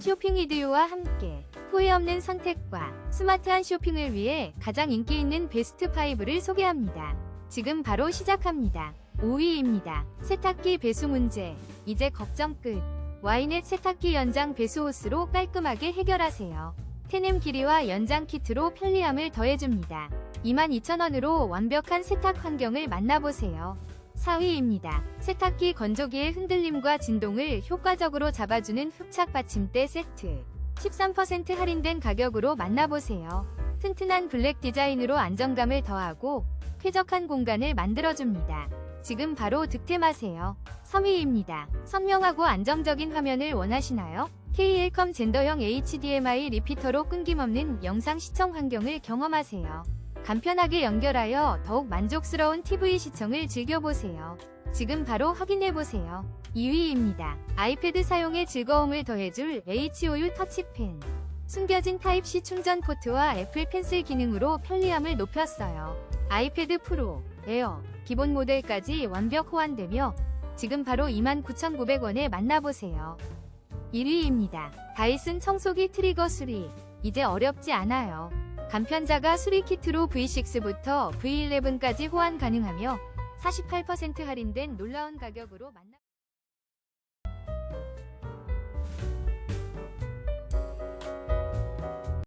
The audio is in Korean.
쇼핑 이디오와 함께 후회 없는 선택과 스마트한 쇼핑을 위해 가장 인기 있는 베스트 5를 소개합니다. 지금 바로 시작합니다. 5위입니다. 세탁기 배수 문제. 이제 걱정 끝. 와이넷 세탁기 연장 배수 호스로 깔끔하게 해결하세요. 테넴 길이와 연장 키트로 편리함을 더해줍니다. 22,000원으로 완벽한 세탁 환경을 만나보세요. 4위입니다. 세탁기 건조기의 흔들림과 진동을 효과적으로 잡아주는 흡착 받침대 세트. 13% 할인된 가격으로 만나보세요. 튼튼한 블랙 디자인으로 안정감을 더하고 쾌적한 공간을 만들어줍니다. 지금 바로 득템하세요. 3위입니다. 선명하고 안정적인 화면을 원하시나요? KL컴 젠더형 HDMI 리피터로 끊김없는 영상 시청 환경을 경험하세요. 간편하게 연결하여 더욱 만족스러운 TV 시청을 즐겨보세요. 지금 바로 확인해보세요. 2위입니다. 아이패드 사용에 즐거움을 더해줄 H5U 터치펜. 숨겨진 타입C 충전 포트와 애플 펜슬 기능으로 편리함을 높였어요. 아이패드 프로, 에어, 기본 모델까지 완벽 호환되며 지금 바로 29,900원에 만나보세요. 1위입니다. 다이슨 청소기 트리거 수리. 이제 어렵지 않아요. 간편자가 수리 키트로 V6부터 V11까지 호환 가능하며 48% 할인된 놀라운 가격으로 만나